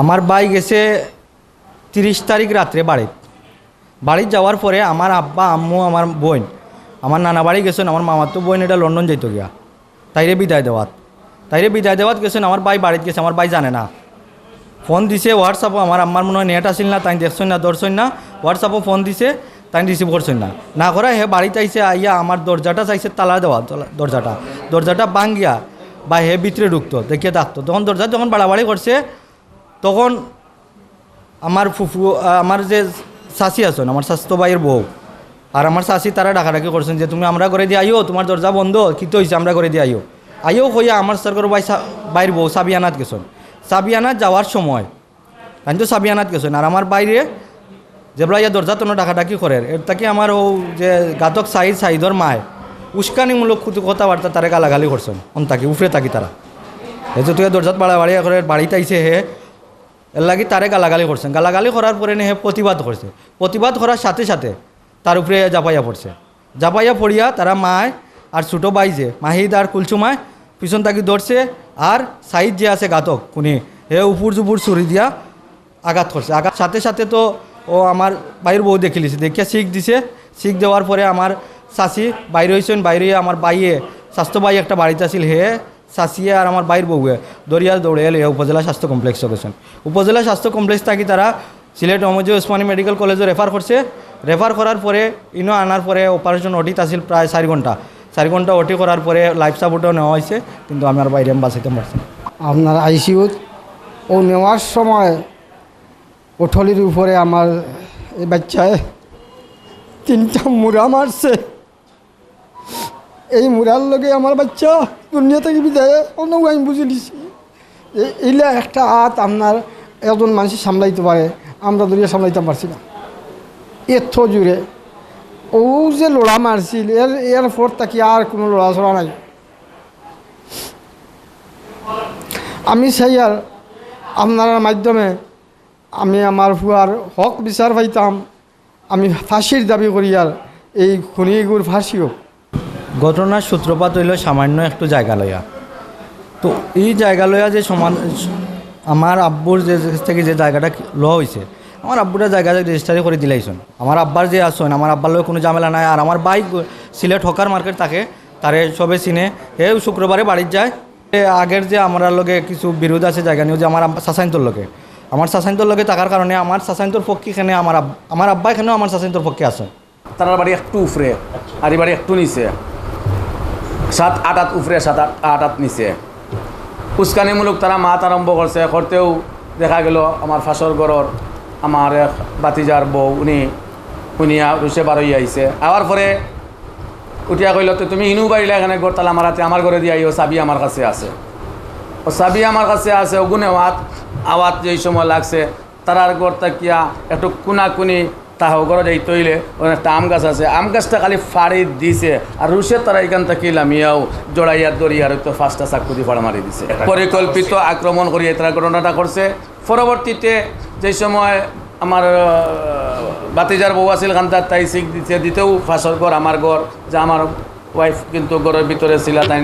আমার ভাই গেছে তিরিশ তারিখ রাত্রে বাড়িত বাড়িতে যাওয়ার পরে আমার আব্বা, আম্মু, আমার বোন, আমার নানা বাড়ি গেছেন, আমার মামার তো বোন এটা লন্ডন যাইতো গিয়া। তাইরে বিদায় দেওয়াত। তাইরে বিদায় দেওয়াত গেছেন, আমার ভাই বাড়িতে গেছে, আমার ভাই জানে না। ফোন দিছে, হোয়াটসঅ্যাপও, আমার আম্মার মনে হয় নেট আসিল না তাই দেখছেন না ধরছেন না। হোয়াটসঅ্যাপও ফোন দিছে তাই রিসিভ করছেন না। না করা, হে বাড়িতে আইসে আইয়া আমার দরজাটা চাইছে, তালা দেওয়া দরজাটা। দরজাটা ভাঙ্গিয়া বা হে ভিতরে ঢুকতো, দেখিয়ে থাকতো তখন দরজা যখন বাড়াবাড়ি করছে তখন আমার ফুফু আমার যে শাশি আছেন, আমার স্বাস্থ্য ভাইয়ের বউ, আর আমার শাশি তারা ডাকাডাকি করছেন যে তুমি আমরা করে দিয়ে, আইও তোমার দরজা বন্ধ, কি তো হয়েছে আমরা করে দিয়ে, আইও। আইও হইয়া আমার সরকার ভাই বাইর বউ সাবিয়ানাত গেছেন সাবিয়ানাত যাওয়ার সময় আমি তো সাবিয়ানাত গেছেন আর আমার বাইরে যেবলা ইয়া দরজা তো ডাকাডাকি করে এর তাকে আমার ও যে গাতক সাইদ সাইদর মায় উস্কানিমূলক কুতু কথাবার্তা তারে গালাগালি করছেন অন তাকে উফরে থাকি তারা এই যে তুই দরজাত বাড়া বাড়িয়া করে বাড়িতে আইছে হে। এর লাগি তারে গালাগালি করছেন গালাগালি করার পরে হে প্রতিবাদ করছে প্রতিবাদ করার সাথে সাথে তার উপরে জাপাইয়া পড়ছে জাপাইয়া পড়িয়া তারা মায় আর ছোটো বাই যে, মাহিদ আর কুলচুমায় পিছন তাকি ধরছে আর সাইড যে আছে গাতক, কোনি, হে উপুর জুপুর চুরি দিয়া আঘাত করছে আঘাত সাথে সাথে তো ও আমার বাইর বউ দেখে লিছে দেখিয়া শিখ দিছে। শিখ দেওয়ার পরে আমার চাষি বাইরে হয়েছেন বাইরে আমার বাইয়ে স্বাস্থ্য বাই একটা বাড়িতে আছিল হে। চাষিয়ে আর আমার বাইর বউয়ে দরিয়া দৌড়ে এলে উপজেলা স্বাস্থ্য কমপ্লেক্স গেছেন উপজেলা স্বাস্থ্য কমপ্লেক্স থাকি তারা সিলেট অমজ ওসমানী মেডিকেল কলেজে রেফার করছে রেফার করার পরে ইনো আনার পরে অপারেশন অটিত আছিল প্রায় চারি ঘণ্টা চারি ঘণ্টা অটি করার পরে লাইফ সাপোর্টও নেওয়া হয়েছে কিন্তু আমার বাইরে আমি বাঁচাইতে পারছি। আপনার আইসিউত ও নেওয়ার সময় কোঠলির উপরে আমার এই বাচ্চায় তিনটা মুড়া মারছে এই মুড়ার লগে আমার বাচ্চা দুনিয়া থেকে বিদায় অন্য আমি বুঝে নিছি। এই- এইলা একটা হাত আপনার একজন মানুষ সামলাইতে পারে। আমরা দুনিয়া সামলাইতে পারছি না। এত জুড়ে ও যে লোড়া মারছিল, এর এর পর তাকে আর কোনো লড়াচড়া নাই। আমি চাই আর আপনার মাধ্যমে আমি আমার ফুয়ার হক বিচার পাইতাম। আমি ফাঁসির দাবি করি আর এই খনিগুর ফাঁসি হোক ঘটনার সূত্রপাত হইল সামান্য একটু জায়গা লইয়া। তো এই জায়গা লইয়া যে সমান, আমার আব্বুর যে থেকে যে জায়গাটা ল হয়েছে আমার আব্বুটা জায়গা রেজিস্টারি করে দিলাইছেন। আমার আব্বার যে আসছেন আমার আব্বার লগে কোনো ঝামেলা নাই, আর আমার বাইক সিলেট হকার মার্কেট থাকে, তারে সবে চিনে হে শুক্রবারে বাড়ির যায়। এ আগের যে আমার লগে কিছু বিরোধ আছে জায়গা নিয়ে, যে আমার সাসাইন্তর লগে। আমার সাসাইন্তর লগে থাকার কারণে আমার সাসাইন্তর পক্ষে এখানে আমার আমার আব্বা এখানেও আমার সাসাইন্তর পক্ষে আছে। তার বাড়ি একটু উফরে আর বাড়ি একটু নিচে। সাত আট হাত উফরে সাত আট আট হাত নিচে। উস্কানিমূলক তারা মাত আরম্ভ করছে করতেও দেখা গেল আমার ফাঁসর গড়র আমার এক বাতিজার বউ উনি উনি রুসে বারই আইছে আওয়ার পরে উঠিয়া কইল তো তুমি ইনু বাড়িলে এখানে গড়তালা মারাতে আমার ঘরে দিয়ে আইও চাবি আমার কাছে আছে। ও চাবি আমার কাছে আছে ওগুনে আওয়াত আওয়াত যেই সময় লাগছে তারার গড়টা কিয়া একটু কুনাকুনি তাহাও ঘরে যাই তৈলে ওখানে একটা আম গাছ আছে। আম গাছটা খালি ফাড়ি দিছে। আর রুশে তারা এখান থেকে লামিয়াও জড়াইয়া দরিয়ার তো ফার্স্টটা চাকুতি ফাড়া মারি দিছে। পরিকল্পিত আক্রমণ করিয়ে তারা ঘটনাটা করছে। পরবর্তীতে যে সময় আমার বাতিজার বউ আছিল কান্তার তাই শিখ দিতে দিতেও ফাঁসর ঘর আমার ঘর যে আমার ওয়াইফ কিন্তু ঘরের ভিতরে ছিল তাই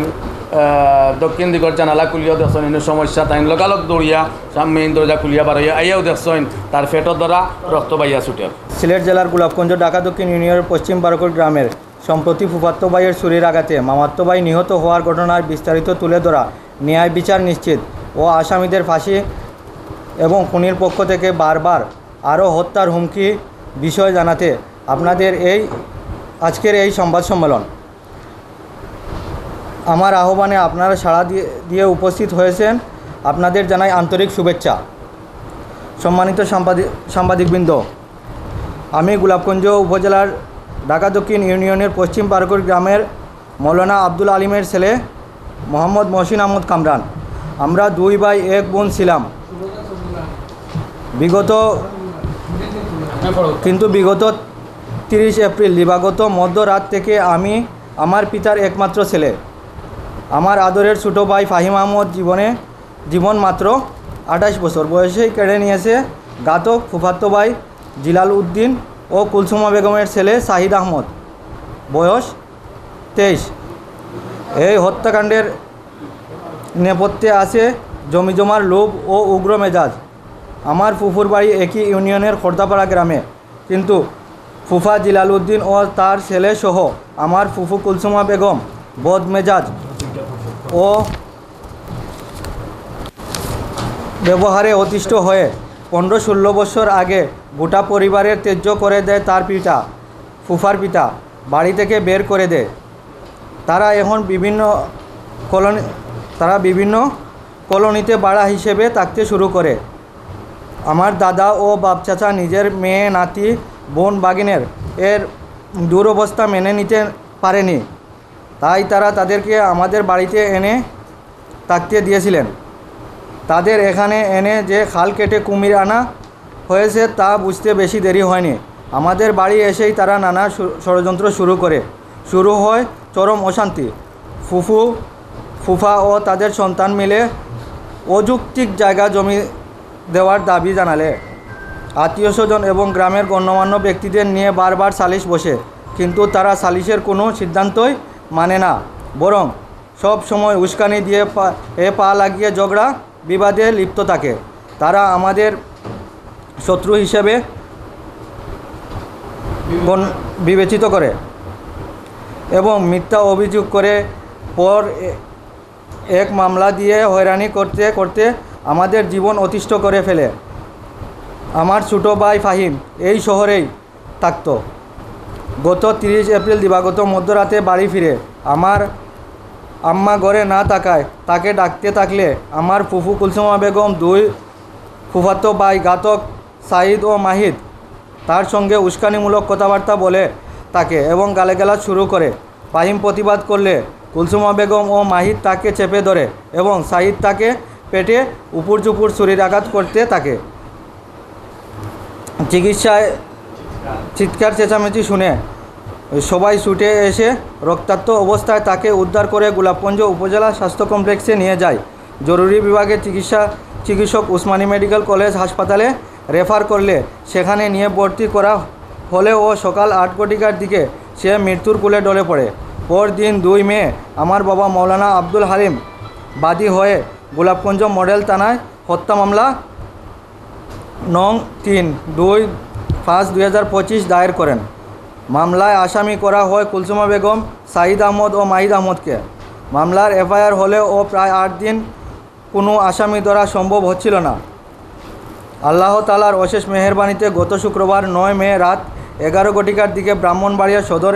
দক্ষিণ দিগর জানালা খুলিয়াও দেখছেন এনে সমস্যা তাই লগালগ দৌড়িয়া মেইন দরজা খুলিয়া বারইয়া আইয়াও দেখছেন তার ফেটর দ্বারা রক্ত বাইয়া ছুটে সিলেট জেলার গোলাপগঞ্জ, ঢাকা দক্ষিণ ইউনিয়নের পশ্চিম বারকর গ্রামের সম্প্রতি ফুফাত্ত ভাইয়ের ছুরির আঘাতে মামাত্ম ভাই নিহত হওয়ার ঘটনার বিস্তারিত তুলে ধরা ন্যায় বিচার নিশ্চিত ও আসামিদের ফাঁসি এবং খুনির পক্ষ থেকে বারবার আরও হত্যার হুমকি বিষয় জানাতে আপনাদের এই আজকের এই সংবাদ সম্মেলন। আমার আহ্বানে আপনারা সাড়া দিয়ে দিয়ে উপস্থিত হয়েছেন। আপনাদের জানাই আন্তরিক শুভেচ্ছা। সম্মানিত সাংবাদিক সাংবাদিকবৃন্দ আমি গোলাপগঞ্জ উপজেলার ঢাকা দক্ষিণ ইউনিয়নের পশ্চিম পারকুর গ্রামের মৌলানা আব্দুল আলিমের ছেলে মোহাম্মদ মহসিন আহমদ কামরান। আমরা দুই ভাই এক বোন ছিলাম। বিগত, কিন্তু বিগত তিরিশ এপ্রিল, দিবাগত মধ্যরাত থেকে আমি আমার পিতার একমাত্র ছেলে। আমার আদরের ছোটো ভাই ফাহিম আহমদ জীবনে জীবন মাত্র আঠাশ বছর। বয়সেই কেড়ে নিয়েছে গাতক ফুফাত্ত ভাই জিলাল উদ্দিন ও কুলসুমা বেগমের ছেলে শাহিদ আহমদ। বয়স তেইশ। এই হত্যাকাণ্ডের নেপথ্যে আছে জমিজমার লোভ ও উগ্র মেজাজ। আমার ফুফুর বাড়ি একই ইউনিয়নের খর্দাপাড়া গ্রামে। কিন্তু ফুফা জিলালউদ্দিন ও তার ছেলে সহ আমার ফুফু কুলসুমা বেগম বদমেজাজ ও ব্যবহারে অতিষ্ঠ হয়ে পনেরো ষোলো বছর আগে গোটা পরিবারের ত্যায্য করে দেয় তার পিতা, ফুফার পিতা, বাড়ি থেকে বের করে দেয়। তারা এখন বিভিন্ন কলোনি, তারা বিভিন্ন কলোনিতে বাড়া হিসেবে থাকতে শুরু করে। আমার দাদা ও বাপ চাচা নিজের মেয়ে, নাতি, বোন, বাগিনের এর দুরবস্থা মেনে নিতে পারেনি। তাই তারা তাদেরকে আমাদের বাড়িতে এনে থাকতে দিয়েছিলেন। তাদের এখানে এনে যে খাল কেটে কুমির আনা হয়েছে তা বুঝতে বেশি দেরি হয়নি। আমাদের বাড়ি এসেই তারা নানা ষড়যন্ত্র শুরু করে। শুরু হয় চরম অশান্তি। ফুফু, ফুফা ও তাদের সন্তান মিলে অযৌক্তিক জায়গা জমি দেওয়ার দাবি জানালে। আত্মীয় স্বজন এবং গ্রামের গণ্যমান্য ব্যক্তিদের নিয়ে বারবার সালিশ বসে, কিন্তু তারা সালিশের কোনো সিদ্ধান্তই মানে না। বরং সব সময় উস্কানি দিয়ে পা, এ পা লাগিয়ে ঝগড়া, বিবাদে লিপ্ত থাকে। তারা আমাদের শত্রু হিসেবে বিবেচিত করে এবং মিথ্যা অভিযোগ করে পর এক মামলা দিয়ে হয়রানি করতে করতে আমাদের জীবন অতিষ্ঠ করে ফেলে। আমার ছোটো ভাই ফাহিম এই শহরেই থাকতো। গত তিরিশ এপ্রিল দিবাগত মধ্যরাতে বাড়ি ফিরে আমার আম্মা ঘরে না তাকায়, তাকে ডাকতে থাকলে আমার ফুফু কুলসুমা বেগম, দুই ফুফাতো ভাই ঘাতক সাইদ ও মাহিদ তার সঙ্গে উস্কানিমূলক কথাবার্তা বলে তাকে এবং গালাগালাজ শুরু করে। ফাহিম প্রতিবাদ করলে কুলসুমা বেগম ও মাহিদ তাকে চেপে ধরে এবং সাইদ তাকে পেটে উপর চুপুর ছুরির আঘাত করতে থাকে। চিকিৎসায় চিৎকার চেঁচামেচি শুনে সবাই ছুটে এসে রক্তাক্ত অবস্থায় তাকে উদ্ধার করে গোলাপগঞ্জ উপজেলা স্বাস্থ্য কমপ্লেক্সে নিয়ে যায়। জরুরি বিভাগে চিকিৎসা চিকিৎসক উসমানী মেডিকেল কলেজ হাসপাতালে রেফার করলে সেখানে নিয়ে ভর্তি করা হলেও সকাল আট কোটিকার দিকে সে মৃত্যুর কুলে ডলে পড়ে। পরদিন দুই মে আমার বাবা মৌলানা আব্দুল হালিম বাদী হয়ে গোলাপগঞ্জ মডেল থানায় হত্যা মামলা নং তিন দুই পাঁচ দুই দায়ের করেন। মামলায় আসামি করা হয় কুলসুমা বেগম সাইদ আহমদ ও মাহিদ আহমদকে। মামলার এফআইআর হলেও ও প্রায় আট দিন কোনো আসামি ধরা সম্ভব হচ্ছিল না। আল্লাহ তালার অশেষ মেহেরবানিতে গত শুক্রবার নয় মে রাত এগারো ঘটিকার দিকে ব্রাহ্মণবাড়িয়া সদর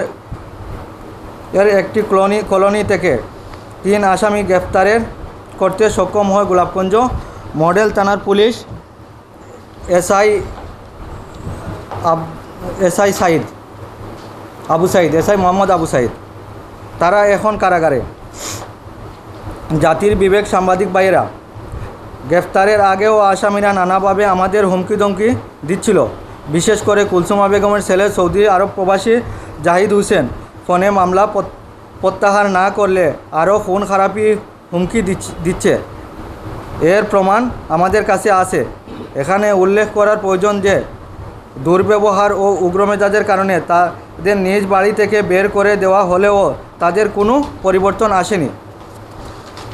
এর একটি কলোনি কলোনি থেকে তিন আসামি গ্রেফতারের করতে সক্ষম হয় গোলাপগঞ্জ মডেল থানার police, SI SI Saeed Abu Saeed, SI Mohammad Abu Saeed. তারা এখন কারাগারে। জাতির বিবেক সাংবাদিক ভাইয়েরা, গ্রেফতারের আগেও আসামিরা নানাভাবে আমাদের হুমকি ধমকি দিচ্ছিল। বিশেষ করে কুলসুমা বেগমের ছেলে সৌদি আরব প্রবাসী জাহিদ হোসেন ফোনে মামলা প্রত্যাহার না করলে আরও ফোন খারাপি হুমকি দিচ্ছে এর প্রমাণ আমাদের কাছে আছে। এখানে উল্লেখ করার প্রয়োজন যে, দুর্ব্যবহার ও উগ্রমেজাজের কারণে তাদের নিজ বাড়ি থেকে বের করে দেওয়া হলেও তাদের কোনো পরিবর্তন আসেনি।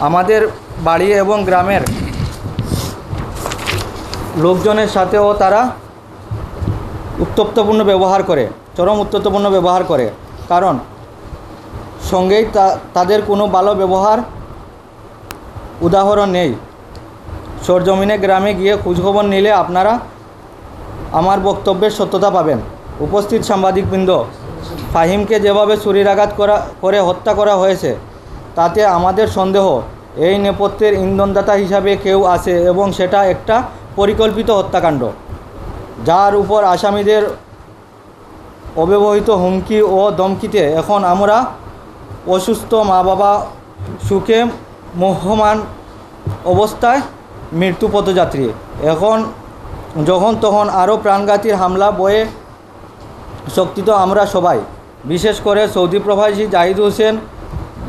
আমাদের বাড়ি এবং গ্রামের লোকজনের সাথেও তারা উত্তপ্তপূর্ণ ব্যবহার করে, চরম উত্তপ্তপূর্ণ ব্যবহার করে। কারণ, সঙ্গেই তাদের কোনো ভালো ব্যবহার উদাহরণ নেই। সরজমিনে গ্রামে গিয়ে খোঁজখবর নিলে আপনারা আমার বক্তব্যের সত্যতা পাবেন। উপস্থিত সাংবাদিকবৃন্দ, ফাহিমকে যেভাবে ছুরিরাঘাত করা, করে হত্যা করা হয়েছে, তাতে আমাদের সন্দেহ, এই নেপথ্যের ইন্ধনদাতা হিসাবে কেউ আছে এবং সেটা একটা পরিকল্পিত হত্যাকাণ্ড। যার উপর আসামিদের অব্যবহিত হুমকি ও ধমকিতে এখন আমরা অসুস্থ মা বাবা সুখে মোহমান অবস্থায় মৃত্যু পথযাত্রী। এখন যখন তখন আরও প্রাণঘাতীর হামলা বয়ে শক্তি তো আমরা সবাই। বিশেষ করে সৌদি প্রবাসী জাহিদ হোসেন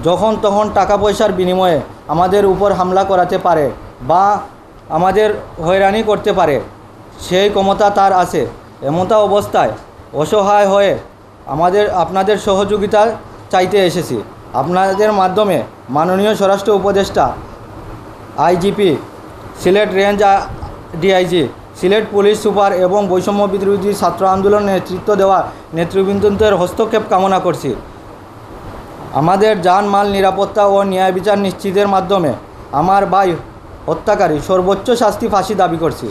যখন তখন টাকা পয়সার বিনিময়ে আমাদের উপর হামলা করাতে পারে বা আমাদের হয়রানি করতে পারে, সেই ক্ষমতা তার আছে। এমতা অবস্থায় অসহায় হয়ে আমাদের, আপনাদের সহযোগিতা চাইতে এসেছি। আপনাদের মাধ্যমে মাননীয় স্বরাষ্ট্র উপদেষ্টা, IGP, Sylhet range DIG Sylhet police super এবং বৈষম্য বিরোধী ছাত্র আন্দোলনের নেতৃত্ব দেওয়া নেতৃবৃন্দদের হস্তক্ষেপ কামনা করছি। আমাদের জানমাল নিরাপত্তা ও ন্যায় বিচার নিশ্চিতের মাধ্যমে আমার ভাই হত্যাকারী সর্বোচ্চ শাস্তি ফাঁসি দাবি করছি।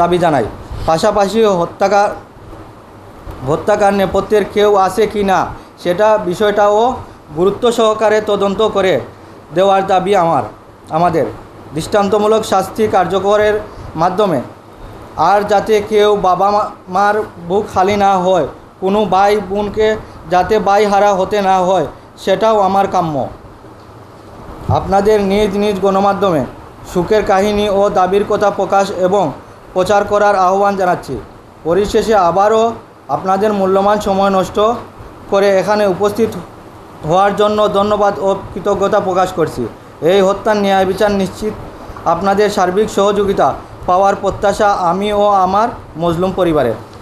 দাবি জানাই। পাশাপাশি হত্যাকার হত্যাকার নেপথ্যের কেউ আছে কি না, সেটা বিষয়টাও গুরুত্ব সহকারে তদন্ত করে দেওয়ার দাবি আমার, আমাদের। দৃষ্টান্তমূলক শাস্তি কার্যকরের মাধ্যমে। আর যাতে কেউ বাবা মার বুক খালি না হয়, কোনো ভাই বোনকে যাতে ভাই হারা হতে না হয়, সেটাও আমার কাম্য। আপনাদের নিজ নিজ গণমাধ্যমে সুখের কাহিনী ও দাবির কথা প্রকাশ এবং প্রচার করার আহ্বান জানাচ্ছি। পরিশেষে আবারও আপনাদের মূল্যবান সময় নষ্ট করে এখানে উপস্থিত হওয়ার জন্য ধন্যবাদ ও কৃতজ্ঞতা প্রকাশ করছি। এই হত্যার ন্যায় বিচার নিশ্চিত। আপনাদের সার্বিক সহযোগিতা পাওয়ার প্রত্যাশা আমি ও আমার মজলুম পরিবারের।